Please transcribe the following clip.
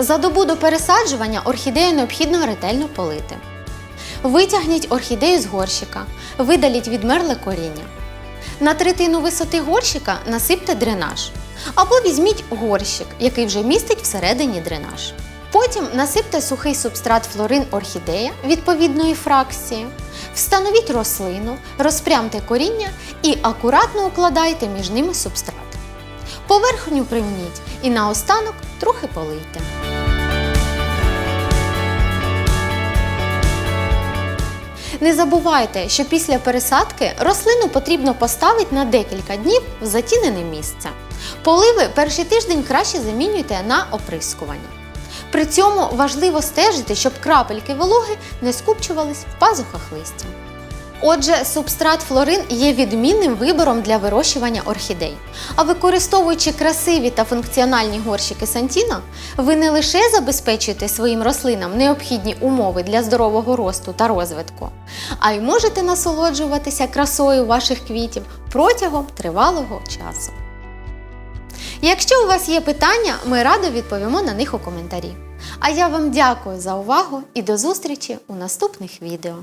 За добу до пересаджування орхідею необхідно ретельно полити. Витягніть орхідею з горщика, видаліть відмерле коріння. На третину висоти горщика насипте дренаж. Або візьміть горщик, який вже містить всередині дренаж. Потім насипте сухий субстрат флорин орхідея відповідної фракції, встановіть рослину, розпрямте коріння і акуратно укладайте між ними субстрат. Поверхню примніть і наостанок трохи полийте. Не забувайте, що після пересадки рослину потрібно поставити на декілька днів в затінене місце. Поливи перший тиждень краще замінюйте на оприскування. При цьому важливо стежити, щоб крапельки вологи не скупчувались в пазухах листя. Отже, субстрат флорин є відмінним вибором для вирощування орхідей. А використовуючи красиві та функціональні горщики Сантіна, ви не лише забезпечуєте своїм рослинам необхідні умови для здорового росту та розвитку, а й можете насолоджуватися красою ваших квітів протягом тривалого часу. Якщо у вас є питання, ми радо відповімо на них у коментарі. А я вам дякую за увагу і до зустрічі у наступних відео.